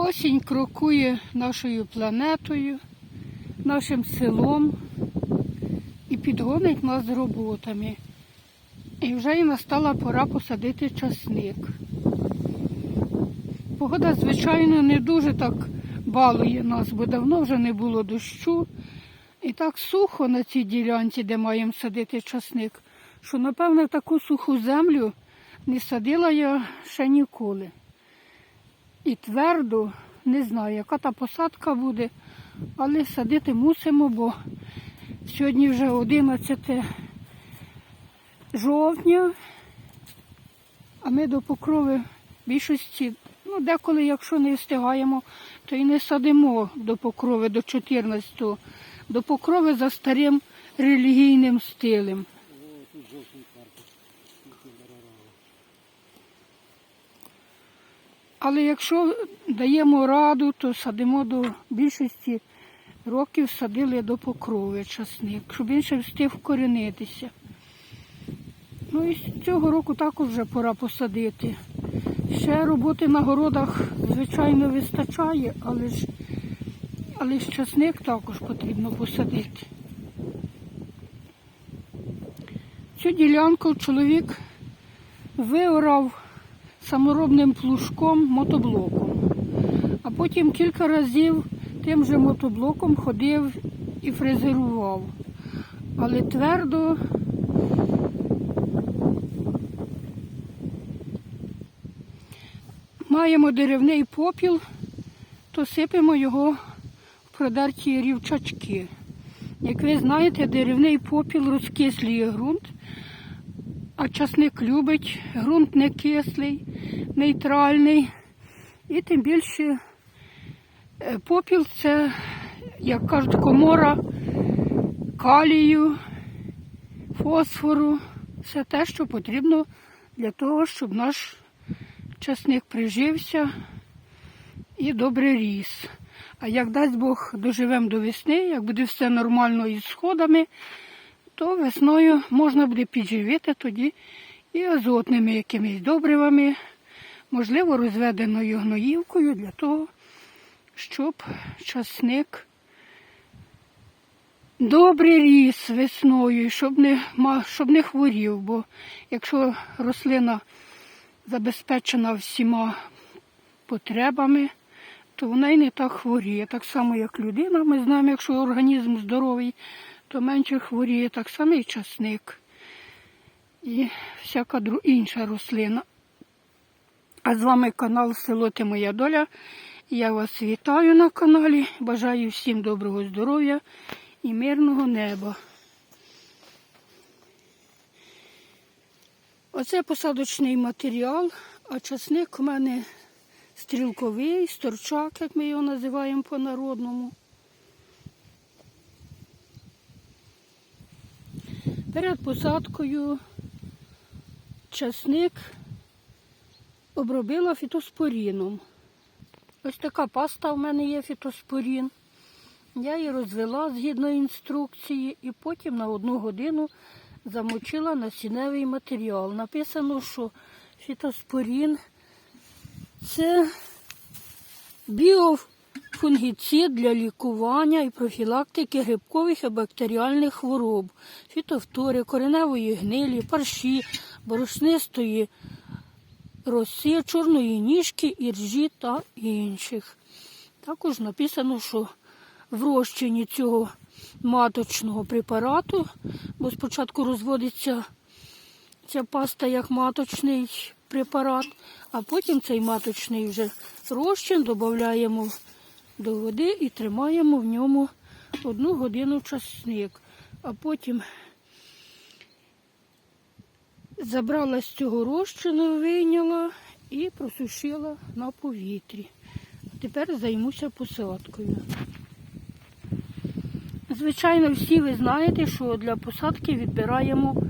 Осінь крокує нашою планетою, нашим селом і підгонить нас з роботами. І вже й настала пора посадити часник. Погода, звичайно, не дуже так балує нас, бо давно вже не було дощу. І так сухо на цій ділянці, де маємо садити часник, що, напевно, таку суху землю не садила я ще ніколи. І твердо, не знаю, яка та посадка буде, але садити мусимо, бо сьогодні вже 11 жовтня, а ми до покрови більшості, ну деколи, якщо не встигаємо, то і не садимо до покрови до 14-го, до покрови за старим релігійним стилем. Але якщо даємо раду, то садимо до більшості років садили до покрови часник, щоб він ще встиг вкорінитися. Ну і цього року також вже пора посадити. Ще роботи на городах, звичайно, вистачає, але ж, але ж часник також потрібно посадити. Цю ділянку чоловік виорав саморобним плужком мотоблоком, а потім кілька разів тим же мотоблоком ходив і фрезерував. Але твердо маємо деревний попіл, то сипемо його в продерті рівчачки. Як ви знаєте, деревний попіл розкислює ґрунт, а часник любить, ґрунт не кислий, нейтральний. І тим більше е, попіл це, як кажуть, комора калію, фосфору. Все те, що потрібно для того, щоб наш часник прижився і добре ріс. А як дасть Бог доживемо до весни, як буде все нормально із сходами, то весною можна буде підживити тоді і азотними якимись добривами, можливо, розведеною гноївкою для того, щоб часник добре ріс весною, щоб не, щоб не хворів. Бо якщо рослина забезпечена всіма потребами, то вона й не так хворіє. Так само, як людина. Ми знаємо, якщо організм здоровий, то менше хворіє, так само і часник і всяка інша рослина. А з вами канал Село Ти Моя Доля. Я вас вітаю на каналі. Бажаю всім доброго здоров'я і мирного неба. Оце посадочний матеріал, а часник у мене стрілковий, сторчак, як ми його називаємо по-народному. Перед посадкою часник обробила фітоспоріном. Ось така паста в мене є фітоспорін. Я її розвела згідно інструкції і потім на одну годину замочила насінневий матеріал. Написано, що фітоспорін це біофунгіцид для лікування і профілактики грибкових і бактеріальних хвороб, фітофтори, кореневої гнилі, парші, борошнистої роси, чорної ніжки, іржі та інших. Також написано, що в розчині цього маточного препарату, бо спочатку розводиться ця паста як маточний препарат, а потім цей маточний вже розчин додаємо до води і тримаємо в ньому одну годину часник. А потім забрала з цього розчину, вийняла і просушила на повітрі. Тепер займуся посадкою. Звичайно, всі ви знаєте, що для посадки відбираємо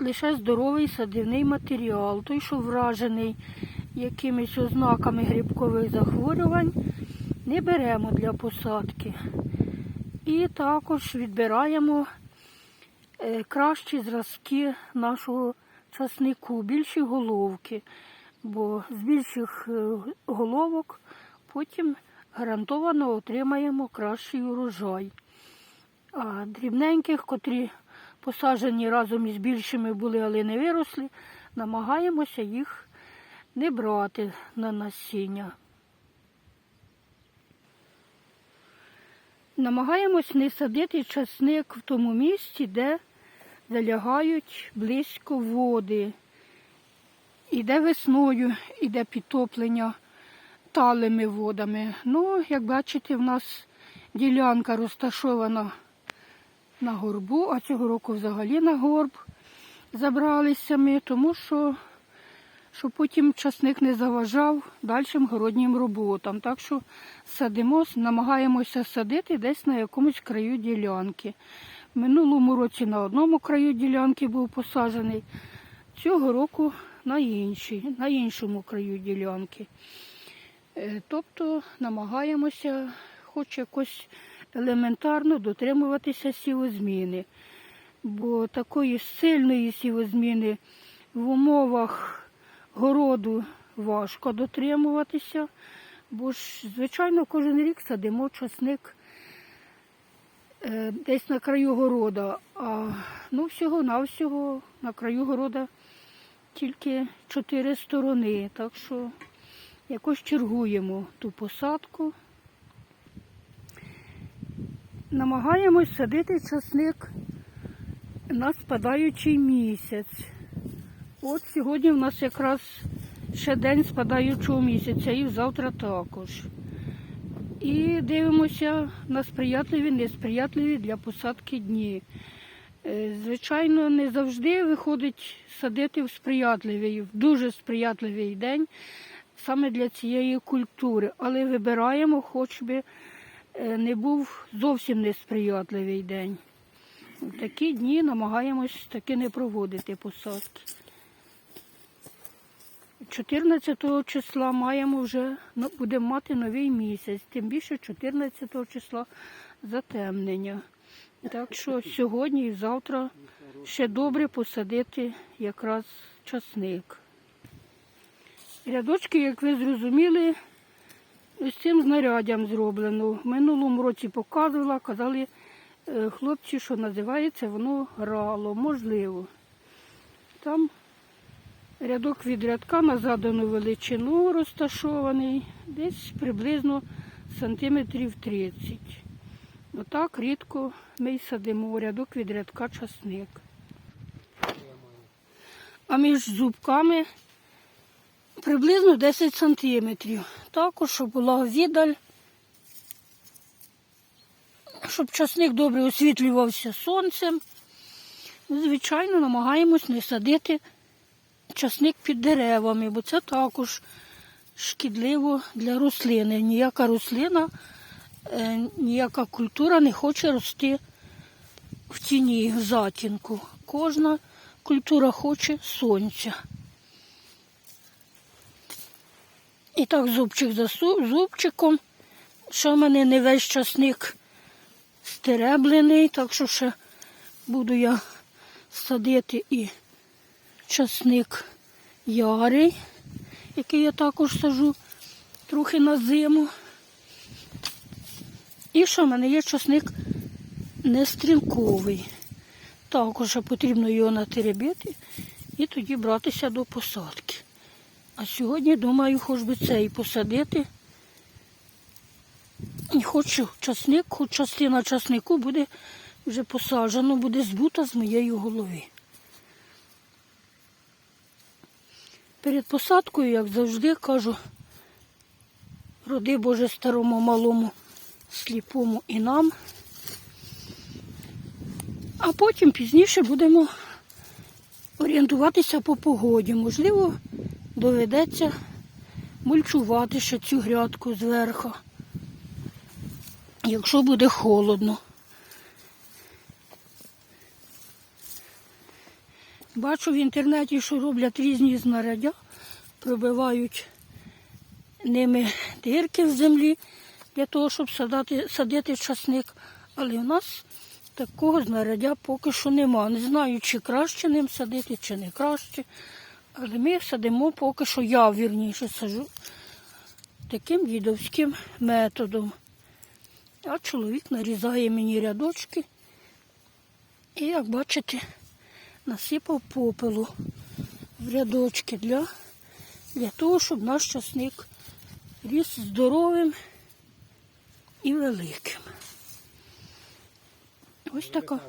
лише здоровий садівний матеріал, той, що вражений якимись ознаками грибкових захворювань, не беремо для посадки. І також відбираємо кращі зразки нашого часнику, більші головки, бо з більших е, головок потім гарантовано отримаємо кращий урожай. А дрібненьких, котрі посаджені разом із більшими були, але не виросли, намагаємося їх не брати на насіння. Намагаємось не садити часник в тому місці, де залягають близько води. Іде весною, іде підтоплення талими водами. Ну, як бачите, в нас ділянка розташована на горбу, а цього року взагалі на горб забралися ми, тому що, що потім часник не заважав дальшим городнім роботам. Так що садимо, намагаємося садити десь на якомусь краю ділянки. Минулому році на одному краю ділянки був посаджений, цього року на іншій, на іншому краю ділянки. Е, Тобто намагаємося хоч якось елементарно дотримуватися сівозміни. Бо такої сильної сівозміни в умовах городу важко дотримуватися, бо ж, звичайно, кожен рік садимо часник десь на краю города, а ну всього-навсього на краю города тільки чотири сторони, так що якось чергуємо ту посадку. Намагаємось садити часник на спадаючий місяць. От сьогодні в нас якраз ще день спадаючого місяця і завтра також. І дивимося на сприятливі, несприятливі для посадки дні. Е, Звичайно, не завжди виходить садити в сприятливий, в дуже сприятливий день саме для цієї культури, але вибираємо, хоч би е, не був зовсім несприятливий день. В такі дні намагаємось таки не проводити посадки. 14 числа маємо вже, ну, будемо мати новий місяць, тим більше 14 числа затемнення. Так що сьогодні і завтра ще добре посадити якраз часник. Рядочки, як ви зрозуміли, з цим знаряддям зроблено. В минулому році показувала, казали е, хлопці, що називається воно грало, можливо. Там рядок від рядка на задану величину розташований, десь приблизно сантиметрів 30. Отак рідко ми й садимо рядок від рядка часник. А між зубками приблизно 10 сантиметрів. Також, щоб була віддаль, щоб часник добре освітлювався сонцем. Звичайно, намагаємось не садити часник під деревами, бо це також шкідливо для рослини. Ніяка рослина, е, ніяка культура не хоче рости в тіні, в затінку. Кожна культура хоче сонця. І так зубчик за зубчиком. Ще в мене не весь часник стереблений, так що ще буду я садити і часник ярий, який я також сажу трохи на зиму. І що в мене є часник нестрілковий. Також потрібно його натеребити і тоді братися до посадки. А сьогодні думаю, хоч би цей посадити. І хочу часник, хоч частина часнику буде вже посаджено, буде збута з моєї голови. Перед посадкою, як завжди, кажу, роди Боже старому малому, сліпому і нам. А потім пізніше будемо орієнтуватися по погоді. Можливо, доведеться мульчувати ще цю грядку зверху, якщо буде холодно. Бачу в інтернеті, що роблять різні знаряддя, пробивають ними дирки в землі для того, щоб садати, садити часник. Але в нас такого знаряддя поки що нема. Не знаю, чи краще ним садити, чи не краще. Але ми садимо поки що, я вірніше сажу таким дідовським методом. А чоловік нарізає мені рядочки. І, як бачите, насипав попелу в рядочки для, для того, щоб наш часник ріс здоровим і великим. Ось така.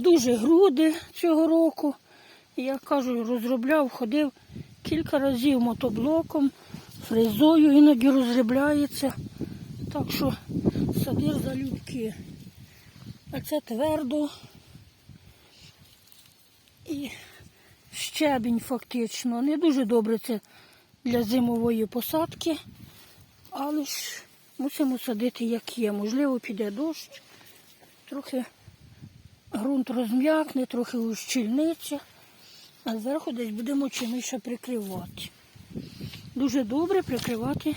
Дуже груди цього року. Я кажу, розробляв, ходив кілька разів мотоблоком, фрезою іноді розробляється. Так що садир залюбки. А це твердо. І щебінь фактично. Не дуже добре це для зимової посадки, але ж мусимо садити як є. Можливо, піде дощ, трохи ґрунт розм'якне, трохи ущільниться, а зверху десь будемо чимось ще прикривати. Дуже добре прикривати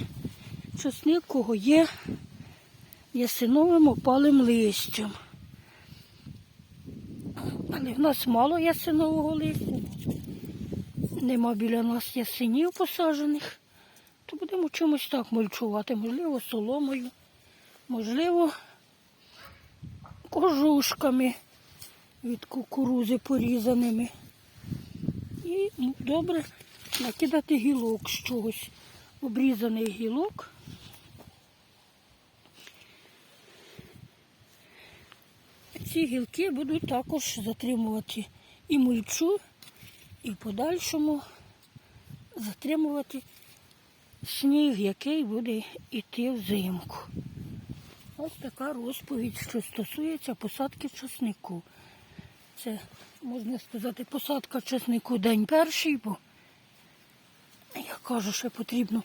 часник, кого є ясиновим опалим листям. Але в нас мало ясинового листя. Нема біля нас ясенів посаджених, то будемо чимось так мульчувати, можливо, соломою, можливо, кожушками від кукурузи порізаними. І ну, добре накидати гілок з чогось. Обрізаний гілок. Ці гілки будуть також затримувати і мульчу, і в подальшому затримувати сніг, який буде йти взимку. Ось така розповідь, що стосується посадки часнику. Це, можна сказати, посадка часнику день перший, бо я кажу, що потрібно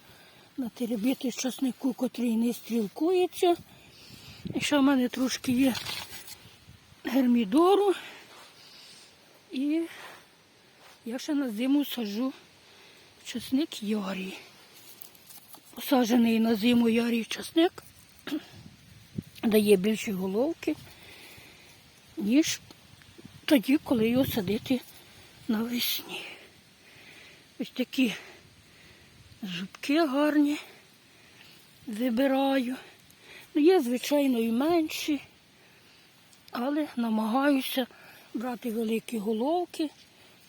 натеребити часнику, котрий не стрілкується. І ще в мене трошки є гермідору. І я ще на зиму саджу часник ярій. Посаджений на зиму ярій часник дає більші головки, ніж тоді, коли його садити навесні. Ось такі зубки гарні вибираю. Ну, є, звичайно, і менші, але намагаюся брати великі головки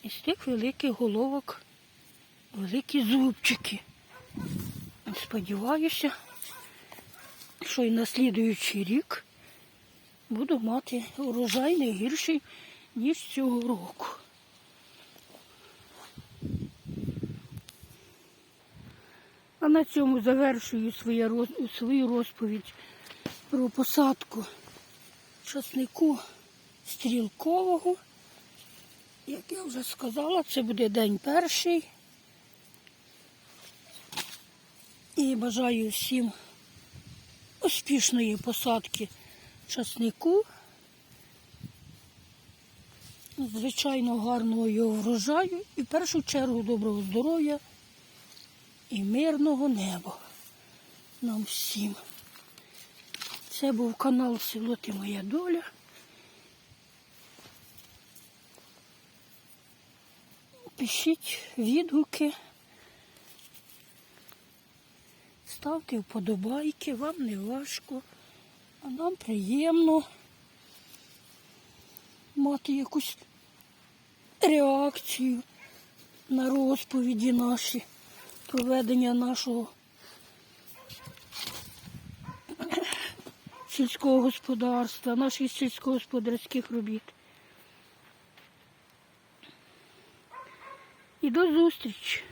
і з тих великих головок великі зубчики. Сподіваюся, що і на слідуючий рік буду мати урожай не гірший, ніж цього року. А на цьому завершую свою розповідь про посадку часнику стрілкового. Як я вже сказала, це буде день перший. І бажаю всім успішної посадки часнику. Звичайно, гарного його врожаю і в першу чергу доброго здоров'я і мирного неба нам всім. Це був канал Село Ти Моя Доля. Пишіть відгуки, ставте вподобайки, вам не важко, а нам приємно мати якусь реакцію на розповіді наші, проведення нашого сільського господарства, наших сільськогосподарських робіт. І до зустрічі!